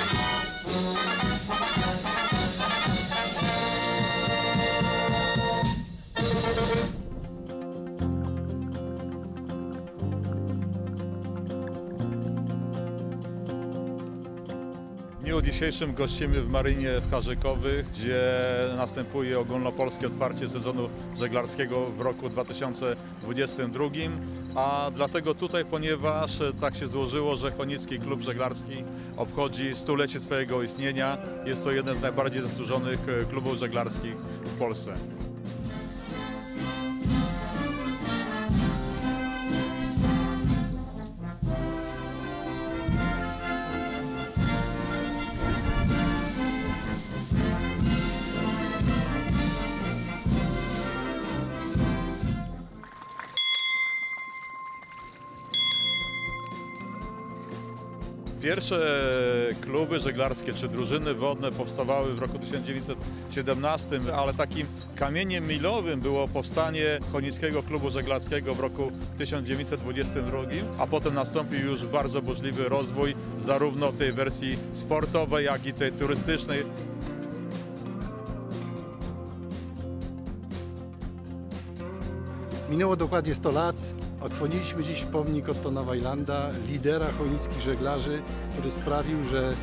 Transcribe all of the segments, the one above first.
Thank you. Dniu dzisiejszym gościmy w Marynie w Harzykowych, gdzie następuje ogólnopolskie otwarcie sezonu żeglarskiego w roku 2022. A dlatego tutaj, ponieważ tak się złożyło, że Chonicki Klub Żeglarski obchodzi stulecie swojego istnienia. Jest to jeden z najbardziej zasłużonych klubów żeglarskich w Polsce. Pierwsze kluby żeglarskie czy drużyny wodne powstawały w roku 1917, ale takim kamieniem milowym było powstanie Chonickiego Klubu Żeglarskiego w roku 1922, a potem nastąpił już bardzo burzliwy rozwój zarówno tej wersji sportowej, jak i tej turystycznej. Minęło dokładnie 100 lat. Odsłoniliśmy dziś pomnik Ottona Wajlanda, lidera chojnickich żeglarzy, który sprawił, że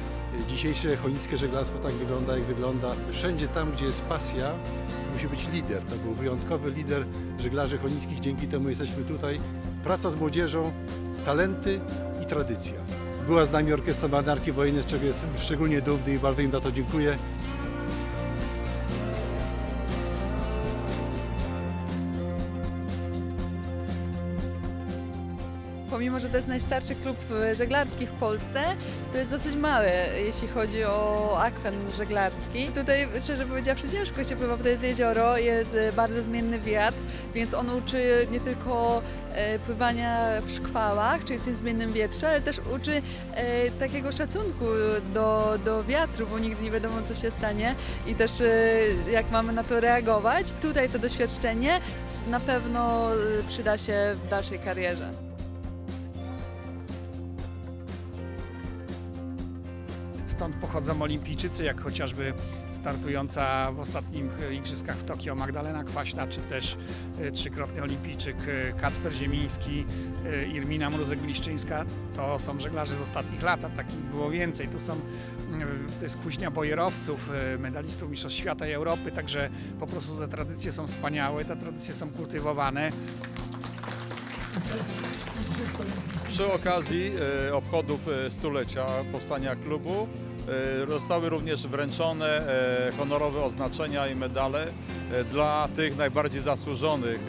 dzisiejsze chojnickie żeglarstwo tak wygląda, jak wygląda. Wszędzie tam, gdzie jest pasja, musi być lider. To był wyjątkowy lider żeglarzy chojnickich, dzięki temu jesteśmy tutaj. Praca z młodzieżą, talenty i tradycja. Była z nami Orkiestra Marynarki Wojennej, z czego jestem szczególnie dumny i bardzo im za to dziękuję. Pomimo, że to jest najstarszy klub e, żeglarski w Polsce, to jest dosyć mały, jeśli chodzi o akwen żeglarski. Tutaj, szczerze powiedziawszy, ciężko się pływa, bo to jest jezioro, jest e, bardzo zmienny wiatr, więc on uczy nie tylko e, pływania w szkwałach, czyli w tym zmiennym wietrze, ale też uczy takiego szacunku do, do wiatru, bo nigdy nie wiadomo, co się stanie i też jak mamy na to reagować. Tutaj to doświadczenie na pewno przyda się w dalszej karierze. Stąd pochodzą olimpijczycy, jak chociażby startująca w ostatnich igrzyskach w Tokio Magdalena Kwaśna, czy też e, trzykrotny olimpijczyk e, Kacper Ziemiński, e, Irmina Mruzek-Bliszczyńska. To są żeglarze z ostatnich lat, a takich było więcej. Tu są, to jest kuźnia bojerowców, medalistów Mistrzostw Świata i Europy, także po prostu te tradycje są wspaniałe, te tradycje są kultywowane. Przy okazji e, obchodów e, stulecia powstania klubu e, zostały również wręczone honorowe oznaczenia i medale dla tych najbardziej zasłużonych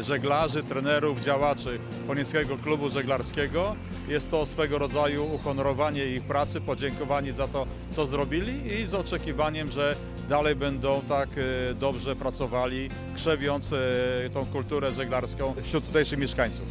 żeglarzy, trenerów, działaczy Chonieckiego Klubu Żeglarskiego. Jest to swego rodzaju uhonorowanie ich pracy, podziękowanie za to, co zrobili i z oczekiwaniem, że dalej będą tak e, dobrze pracowali, krzewiąc e, tą kulturę żeglarską wśród tutejszych mieszkańców.